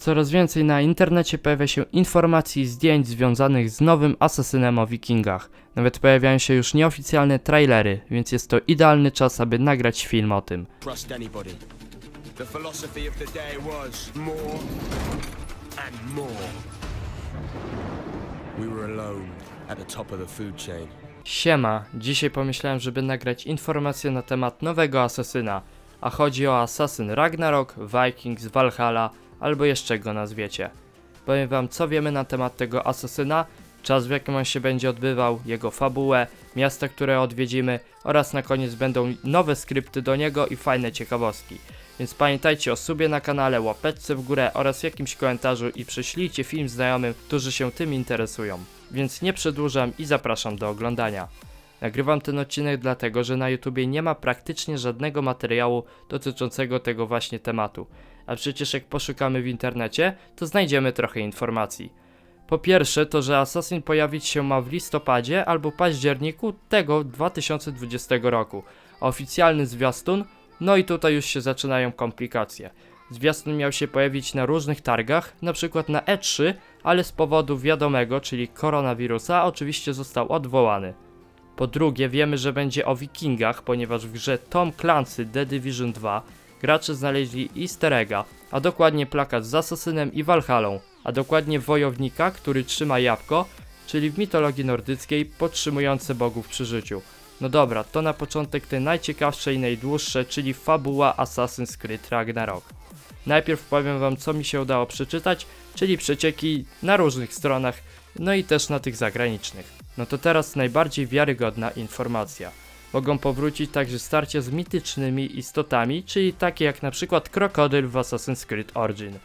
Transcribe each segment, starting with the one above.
Coraz więcej na internecie pojawia się informacji i zdjęć związanych z nowym asasynem o wikingach. Nawet pojawiają się już nieoficjalne trailery, więc jest to idealny czas, aby nagrać film o tym. Siema, dzisiaj pomyślałem, żeby nagrać informację na temat nowego asasyna, a chodzi o asasyn Ragnarok, Vikings, Valhalla, albo jeszcze go nazwiecie. Powiem wam co wiemy na temat tego asasyna, czas w jakim on się będzie odbywał, jego fabułę, miasta, które odwiedzimy oraz na koniec będą nowe skrypty do niego i fajne ciekawostki. Więc pamiętajcie o subie na kanale, łapeczce w górę oraz jakimś komentarzu i prześlijcie film znajomym, którzy się tym interesują. Więc nie przedłużam i zapraszam do oglądania. Nagrywam ten odcinek dlatego, że na YouTubie nie ma praktycznie żadnego materiału dotyczącego tego właśnie tematu. A przecież jak poszukamy w internecie, to znajdziemy trochę informacji. Po pierwsze to, że Assassin pojawić się ma w listopadzie albo październiku tego 2020 roku. A Oficjalny zwiastun, no i tutaj już się zaczynają komplikacje. Zwiastun miał się pojawić na różnych targach, przykład na E3, ale z powodu wiadomego, czyli koronawirusa, oczywiście został odwołany. Po drugie, wiemy, że będzie o wikingach, ponieważ w grze Tom Clancy The Division 2 gracze znaleźli easter egga, a dokładnie plakat z Asasynem i Valhallą, a dokładnie wojownika, który trzyma jabłko, czyli w mitologii nordyckiej podtrzymujące bogów przy życiu. No dobra, to na początek te najciekawsze i najdłuższe, czyli fabuła Assassin's Creed Ragnarok. Najpierw powiem wam co mi się udało przeczytać, czyli przecieki na różnych stronach, no i też na tych zagranicznych. No to teraz najbardziej wiarygodna informacja. Mogą powrócić także starcia z mitycznymi istotami, czyli takie jak na przykład krokodyl w Assassin's Creed Origin.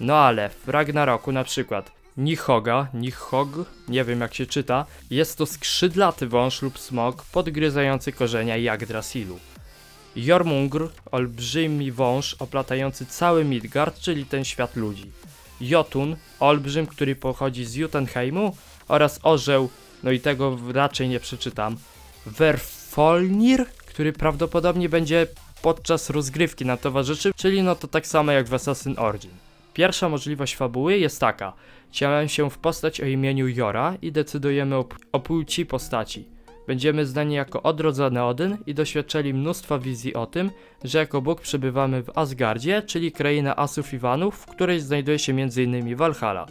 No ale w Ragnaroku na przykład Nihoga, Nihog, nie wiem jak się czyta, jest to skrzydlaty wąż lub smok podgryzający korzenia Yggdrasilu. Jormungr, olbrzymi wąż oplatający cały Midgard, czyli ten świat ludzi. Jotun, olbrzym, który pochodzi z Jotunheimu oraz orzeł, no i tego raczej nie przeczytam. Verfolnir, który prawdopodobnie będzie podczas rozgrywki nam towarzyszy, czyli no to tak samo jak w Assassin Origin. Pierwsza możliwość fabuły jest taka. Ciałem się w postać o imieniu Jora i decydujemy o, o płci postaci. Będziemy znani jako odrodzony Odyn i doświadczali mnóstwa wizji o tym, że jako Bóg przebywamy w Asgardzie, czyli kraina Asów i Wanów, w której znajduje się m.in. Valhalla.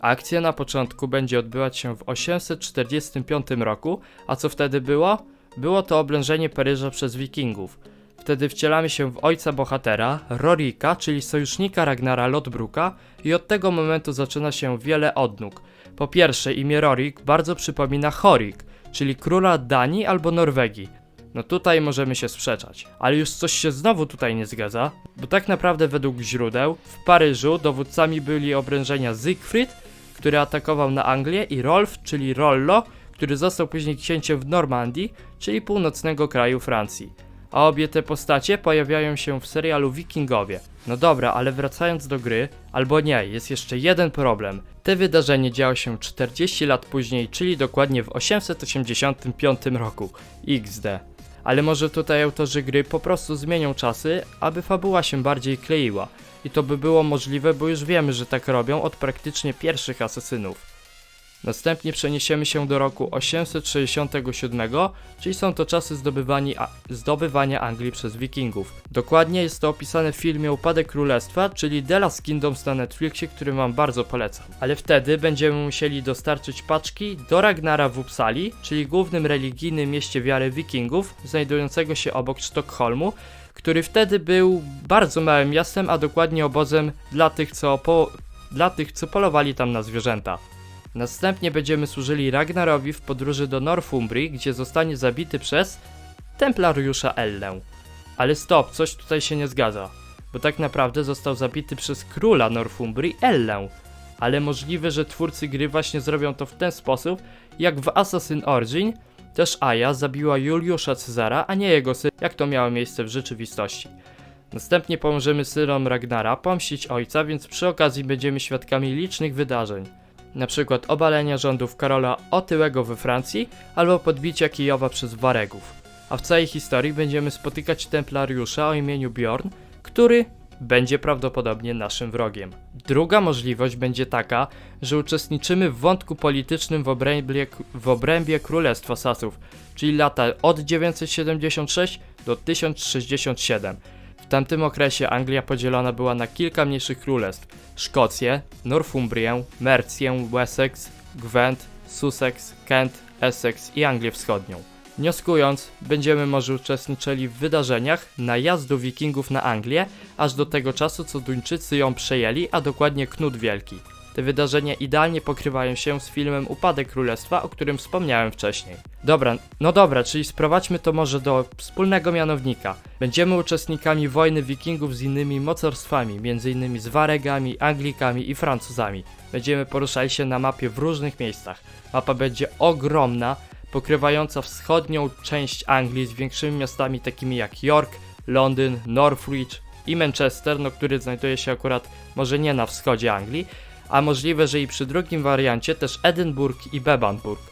Akcja na początku będzie odbywać się w 845 roku, a co wtedy było? Było to oblężenie Paryża przez Wikingów. Wtedy wcielamy się w ojca bohatera, Rorika, czyli sojusznika Ragnara Lodbruka i od tego momentu zaczyna się wiele odnóg. Po pierwsze, imię Rorik bardzo przypomina Horik, czyli króla Danii albo Norwegii. No tutaj możemy się sprzeczać, ale już coś się znowu tutaj nie zgadza, bo tak naprawdę według źródeł w Paryżu dowódcami byli obrężenia Siegfried, który atakował na Anglię i Rolf, czyli Rollo, który został później księciem w Normandii, czyli północnego kraju Francji. A obie te postacie pojawiają się w serialu Wikingowie. No dobra, ale wracając do gry, albo nie, jest jeszcze jeden problem. Te wydarzenie działo się 40 lat później, czyli dokładnie w 885 roku. XD. Ale może tutaj autorzy gry po prostu zmienią czasy, aby fabuła się bardziej kleiła. I to by było możliwe, bo już wiemy, że tak robią od praktycznie pierwszych asesynów. Następnie przeniesiemy się do roku 867, czyli są to czasy zdobywania Anglii przez Wikingów. Dokładnie jest to opisane w filmie Upadek Królestwa, czyli The Last Kingdoms na Netflixie, który wam bardzo polecam. Ale wtedy będziemy musieli dostarczyć paczki do Ragnara w Uppsali, czyli głównym religijnym mieście wiary Wikingów, znajdującego się obok Sztokholmu, który wtedy był bardzo małym miastem, a dokładnie obozem dla tych, co, po, dla tych, co polowali tam na zwierzęta. Następnie będziemy służyli Ragnarowi w podróży do Northumbrii, gdzie zostanie zabity przez Templariusza Ellę. Ale stop, coś tutaj się nie zgadza, bo tak naprawdę został zabity przez króla Northumbrii Ellę. Ale możliwe, że twórcy gry właśnie zrobią to w ten sposób, jak w Assassin Origin, też Aja zabiła Juliusza Cezara, a nie jego syn, jak to miało miejsce w rzeczywistości. Następnie pomożemy synom Ragnara pomścić ojca, więc przy okazji będziemy świadkami licznych wydarzeń przykład obalenia rządów Karola Otyłego we Francji albo podbicia Kijowa przez Waregów. A w całej historii będziemy spotykać templariusza o imieniu Bjorn, który będzie prawdopodobnie naszym wrogiem. Druga możliwość będzie taka, że uczestniczymy w wątku politycznym w obrębie, w obrębie Królestwa Sasów, czyli lata od 976 do 1067. Tamtym okresie Anglia podzielona była na kilka mniejszych królestw: Szkocję, Northumbrię, Mercję, Wessex, Gwent, Sussex, Kent, Essex i Anglię Wschodnią. Wnioskując, będziemy może uczestniczyli w wydarzeniach najazdu wikingów na Anglię, aż do tego czasu co Duńczycy ją przejęli, a dokładnie Knut Wielki. Te wydarzenia idealnie pokrywają się z filmem Upadek Królestwa, o którym wspomniałem wcześniej. Dobra, no dobra, czyli sprowadźmy to może do wspólnego mianownika. Będziemy uczestnikami wojny wikingów z innymi mocarstwami, m.in. z Waregami, Anglikami i Francuzami. Będziemy poruszali się na mapie w różnych miejscach. Mapa będzie ogromna, pokrywająca wschodnią część Anglii z większymi miastami takimi jak York, Londyn, Northwich i Manchester, no który znajduje się akurat może nie na wschodzie Anglii, a możliwe, że i przy drugim wariancie też Edynburg i Bebandburg,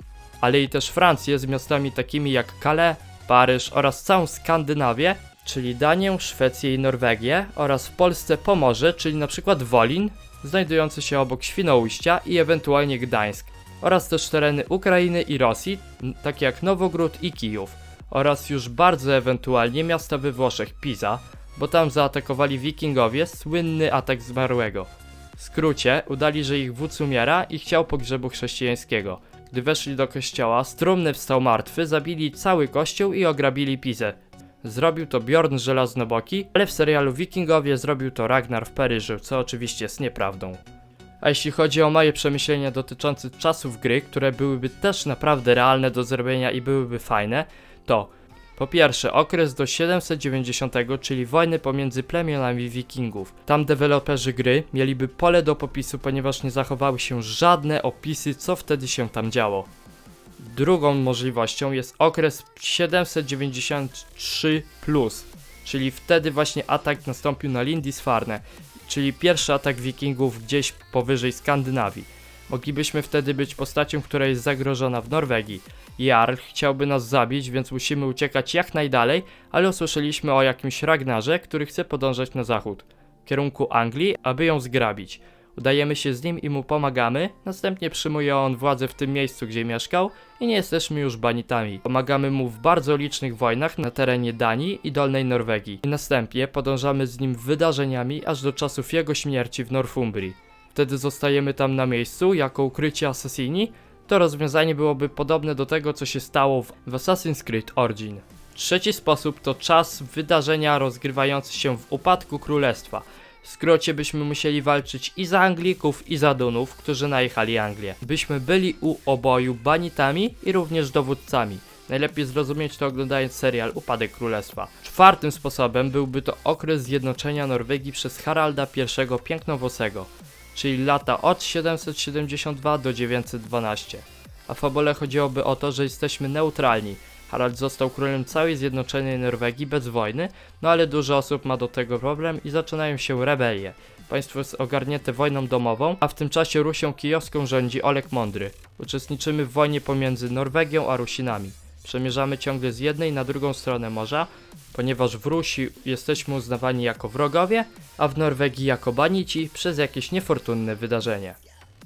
ale i też Francję z miastami takimi jak Calais, Paryż oraz całą Skandynawię, czyli Danię, Szwecję i Norwegię oraz w Polsce Pomorze, czyli przykład Wolin, znajdujący się obok Świnoujścia i ewentualnie Gdańsk, oraz też tereny Ukrainy i Rosji, takie jak Nowogród i Kijów, oraz już bardzo ewentualnie miasta we Włoszech Pisa, bo tam zaatakowali wikingowie słynny atak zmarłego. W skrócie, udali, że ich wódz umiera i chciał pogrzebu chrześcijańskiego. Gdy weszli do kościoła, strumny wstał martwy, zabili cały kościół i ograbili Pizę. Zrobił to Bjorn Żelaznoboki, ale w serialu Wikingowie zrobił to Ragnar w Paryżu, co oczywiście jest nieprawdą. A jeśli chodzi o moje przemyślenia dotyczące czasów gry, które byłyby też naprawdę realne do zrobienia i byłyby fajne, to po pierwsze okres do 790, czyli wojny pomiędzy plemionami wikingów. Tam deweloperzy gry mieliby pole do popisu, ponieważ nie zachowały się żadne opisy, co wtedy się tam działo. Drugą możliwością jest okres 793, czyli wtedy właśnie atak nastąpił na Lindisfarne, czyli pierwszy atak wikingów gdzieś powyżej Skandynawii. Moglibyśmy wtedy być postacią, która jest zagrożona w Norwegii. Jarl chciałby nas zabić, więc musimy uciekać jak najdalej, ale usłyszeliśmy o jakimś Ragnarze, który chce podążać na zachód, w kierunku Anglii, aby ją zgrabić. Udajemy się z nim i mu pomagamy, następnie przyjmuje on władzę w tym miejscu, gdzie mieszkał i nie jesteśmy już banitami. Pomagamy mu w bardzo licznych wojnach na terenie Danii i Dolnej Norwegii. I następnie podążamy z nim wydarzeniami aż do czasów jego śmierci w Northumbrii. Wtedy zostajemy tam na miejscu jako ukryci asasini. To rozwiązanie byłoby podobne do tego, co się stało w Assassin's Creed Origin. Trzeci sposób to czas wydarzenia rozgrywający się w upadku królestwa. W skrócie byśmy musieli walczyć i za Anglików, i za Dunów, którzy najechali Anglię. Byśmy byli u oboju banitami i również dowódcami. Najlepiej zrozumieć to oglądając serial Upadek Królestwa. Czwartym sposobem byłby to okres zjednoczenia Norwegii przez Haralda I Pięknowłosego, czyli lata od 772 do 912. A w fabule chodziłoby o to, że jesteśmy neutralni. Harald został królem całej zjednoczonej Norwegii bez wojny, no ale dużo osób ma do tego problem i zaczynają się rebelie. Państwo jest ogarnięte wojną domową, a w tym czasie Rusią kijowską rządzi Olek Mądry. Uczestniczymy w wojnie pomiędzy Norwegią a Rusinami. Przemierzamy ciągle z jednej na drugą stronę morza, ponieważ w Rusi jesteśmy uznawani jako wrogowie, a w Norwegii jako banici przez jakieś niefortunne wydarzenie.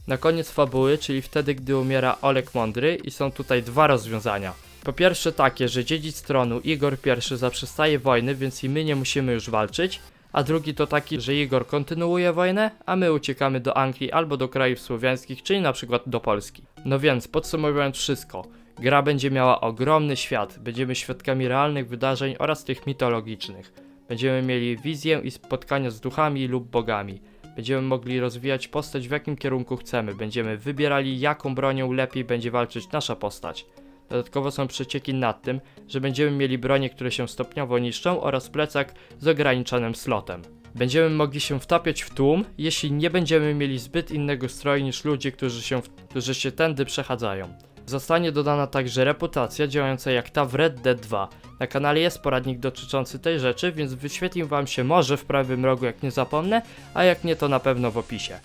Na koniec fabuły, czyli wtedy, gdy umiera Olek Mądry i są tutaj dwa rozwiązania. Po pierwsze takie, że dziedzic tronu Igor I zaprzestaje wojny, więc i my nie musimy już walczyć, a drugi to taki, że Igor kontynuuje wojnę, a my uciekamy do Anglii albo do krajów słowiańskich, czyli na przykład do Polski. No więc, podsumowując wszystko, gra będzie miała ogromny świat, będziemy świadkami realnych wydarzeń oraz tych mitologicznych. Będziemy mieli wizję i spotkania z duchami lub bogami. Będziemy mogli rozwijać postać w jakim kierunku chcemy, będziemy wybierali jaką bronią lepiej będzie walczyć nasza postać. Dodatkowo są przecieki nad tym, że będziemy mieli bronie, które się stopniowo niszczą oraz plecak z ograniczonym slotem. Będziemy mogli się wtapiać w tłum, jeśli nie będziemy mieli zbyt innego stroju niż ludzie, którzy się, którzy się tędy przechadzają. Zostanie dodana także reputacja działająca jak ta w Red Dead 2. Na kanale jest poradnik dotyczący tej rzeczy, więc wyświetli wam się może w prawym rogu jak nie zapomnę, a jak nie to na pewno w opisie.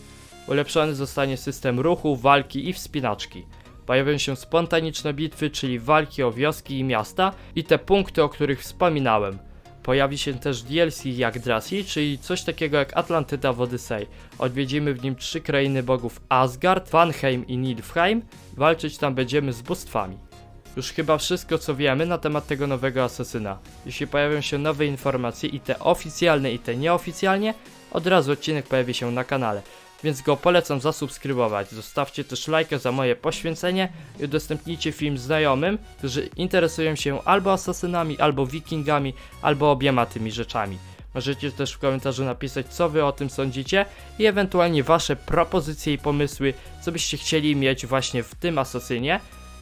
Ulepszony zostanie system ruchu, walki i wspinaczki. Pojawią się spontaniczne bitwy, czyli walki o wioski i miasta i te punkty, o których wspominałem. Pojawi się też DLC Yggdrasil, czyli coś takiego jak Atlantyda w Odyssey. Odwiedzimy w nim trzy krainy bogów Asgard, Vanheim i Nilfheim. Walczyć tam będziemy z bóstwami. Już chyba wszystko co wiemy na temat tego nowego asesyna. Jeśli pojawią się nowe informacje i te oficjalne i te nieoficjalnie, od razu odcinek pojawi się na kanale. Więc go polecam zasubskrybować. Zostawcie też lajka za moje poświęcenie i udostępnijcie film znajomym, którzy interesują się albo asasynami, albo wikingami, albo obiema tymi rzeczami. Możecie też w komentarzu napisać, co wy o tym sądzicie i ewentualnie wasze propozycje i pomysły, co byście chcieli mieć właśnie w tym asasynie.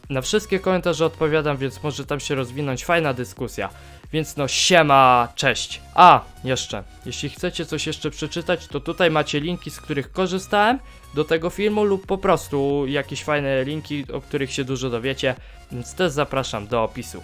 Na wszystkie komentarze odpowiadam, więc może tam się rozwinąć fajna dyskusja. Więc no siema, cześć. A, jeszcze, jeśli chcecie coś jeszcze przeczytać, to tutaj macie linki, z których korzystałem do tego filmu lub po prostu jakieś fajne linki, o których się dużo dowiecie, więc też zapraszam do opisu.